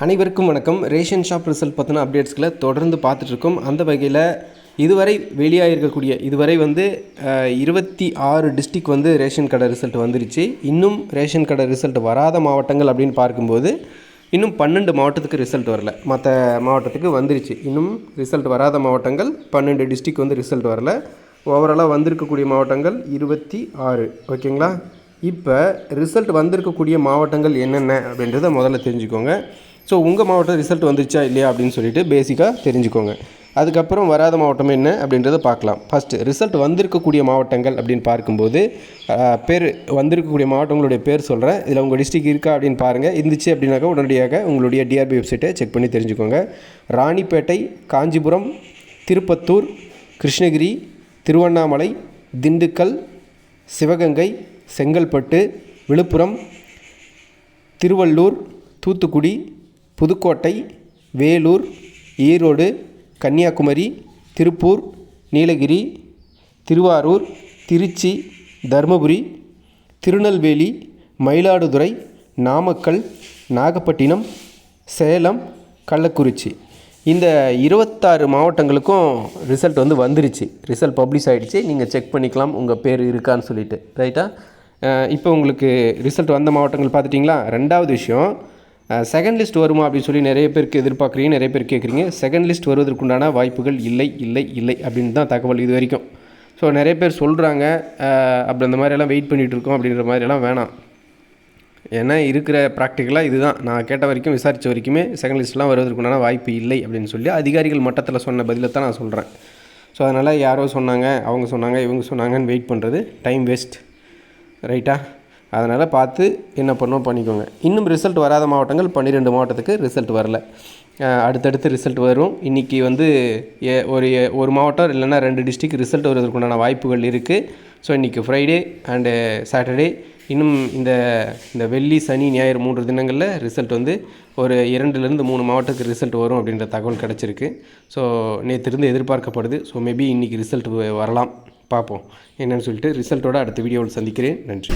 அனைவருக்கும் வணக்கம். Ration shop result பற்றின அப்டேட்ஸ்களை தொடர்ந்து பார்த்துட்ருக்கோம். அந்த வகையில் இதுவரை வெளியாக இருக்கக்கூடிய இதுவரை வந்து இருபத்தி ஆறு டிஸ்ட்ரிக் வந்து ரேஷன் கடை ரிசல்ட் வந்துருச்சு. இன்னும் ரேஷன் கடை ரிசல்ட் வராத மாவட்டங்கள் அப்படின்னு பார்க்கும்போது இன்னும் பன்னெண்டு மாவட்டத்துக்கு ரிசல்ட் வரல. மற்ற மாவட்டத்துக்கு வந்துருச்சு. இன்னும் ரிசல்ட் வராத மாவட்டங்கள் பன்னெண்டு டிஸ்ட்ரிக் வந்து ரிசல்ட் வரல. ஓவராலாக வந்திருக்கக்கூடிய மாவட்டங்கள் இருபத்தி ஆறு. ஓகேங்களா? இப்போ ரிசல்ட் வந்திருக்கக்கூடிய மாவட்டங்கள் என்னென்ன அப்படின்றத முதல்ல தெரிஞ்சுக்கோங்க. ஸோ உங்கள் மாவட்டம் ரிசல்ட் வந்துருச்சா இல்லையா அப்படின்னு சொல்லிட்டு பேசிக்காக தெரிஞ்சுக்கோங்க. அதுக்கப்புறம் வராத மாவட்டம் என்ன அப்படின்றத பார்க்கலாம். ஃபஸ்ட்டு ரிசல்ட் வந்திருக்கக்கூடிய மாவட்டங்கள் அப்படின்னு பார்க்கும்போது பேர் வந்திருக்கக்கூடிய மாவட்டங்களுடைய பேர் சொல்கிறேன் இதில் உங்கள் டிஸ்ட்ரிக் இருக்கா அப்படின்னு பாருங்கள் இருந்துச்சு அப்படின்னாக்கா உடனடியாக உங்களுடைய டிஆர்பி வெப்சைட்டை செக் பண்ணி தெரிஞ்சுக்கோங்க. ராணிப்பேட்டை காஞ்சிபுரம் திருப்பத்தூர் கிருஷ்ணகிரி திருவண்ணாமலை திண்டுக்கல் சிவகங்கை செங்கல்பட்டு விழுப்புரம் திருவள்ளூர் தூத்துக்குடி புதுக்கோட்டை வேலூர் ஈரோடு கன்னியாகுமரி திருப்பூர் நீலகிரி திருவாரூர் திருச்சி தருமபுரி திருநெல்வேலி மயிலாடுதுறை நாமக்கல் நாகப்பட்டினம் சேலம் கள்ளக்குறிச்சி. இந்த இருபத்தாறு மாவட்டங்களுக்கும் ரிசல்ட் வந்து வந்துருச்சு. ரிசல்ட் பப்ளிஷ் ஆகிடுச்சு நீங்கள் செக் பண்ணிக்கலாம். உங்கள் பேர் இருக்கான்னு சொல்லிட்டு. ரைட்டா? இப்போ உங்களுக்கு ரிசல்ட் வந்த மாவட்டங்கள் பார்த்துட்டிங்களா? ரெண்டாவது விஷயம் செகண்ட் லிஸ்ட் வருமா அப்படின்னு சொல்லி நிறைய பேருக்கு எதிர்பார்க்குறீங்க நிறைய பேர் கேட்குறீங்க. செகண்ட் லிஸ்ட் வருவதற்குண்டான வாய்ப்புகள் இல்லை இல்லை இல்லை அப்படின்னு தான் தகவல் இது வரைக்கும். ஸோ நிறைய பேர் சொல்கிறாங்க அப்படி அந்த மாதிரியெல்லாம் வெயிட் பண்ணிகிட்டு இருக்கோம் அப்படின்ற மாதிரியெல்லாம் வேணாம். ஏன்னா இருக்கிற ப்ராக்டிக்கலாக இதுதான். நான் கேட்ட வரைக்கும் விசாரித்த வரைக்குமே செகண்ட் லிஸ்ட்லாம் வருவதற்குண்டான வாய்ப்பு இல்லை அப்படின்னு சொல்லி அதிகாரிகள் மட்டத்தில் சொன்ன பதிலை தான் நான் சொல்கிறேன் ஸோ அதனால் யாரோ சொன்னாங்க அவங்க சொன்னாங்க இவங்க சொன்னாங்கன்னு வெயிட் பண்ணுறது டைம் வேஸ்ட் ரைட்டா அதனால் பார்த்து என்ன பண்ணோம் பண்ணிக்கோங்க. இன்னும் ரிசல்ட் வராத மாவட்டங்கள் பன்னிரெண்டு மாவட்டத்துக்கு ரிசல்ட் வரல. அடுத்தடுத்து ரிசல்ட் வரும். இன்றைக்கி வந்து ஏ- ஒரு ஒரு மாவட்டம் இல்லைன்னா ரெண்டு டிஸ்ட்ரிக் ரிசல்ட் வருவதற்குண்டான வாய்ப்புகள் இருக்குது ஸோ இன்றைக்கி ஃப்ரைடே அண்டு சாட்டர்டே இன்னும் இந்த இந்த வெள்ளி சனி ஞாயிறு மூன்று தினங்களில் ரிசல்ட் வந்து ஒரு இரண்டுலேருந்து மூணு மாவட்டத்துக்கு ரிசல்ட் வரும் அப்படின்ற தகவல் கிடச்சிருக்கு. ஸோ நேற்றிருந்து எதிர்பார்க்கப்படுது. ஸோ மேபி இன்றைக்கி ரிசல்ட் வரலாம். பார்ப்போம். என்னென்னு சொல்லிட்டு ரிசல்ட்டோட அடுத்த வீடியோவில் சந்திக்கிறேன். நன்றி.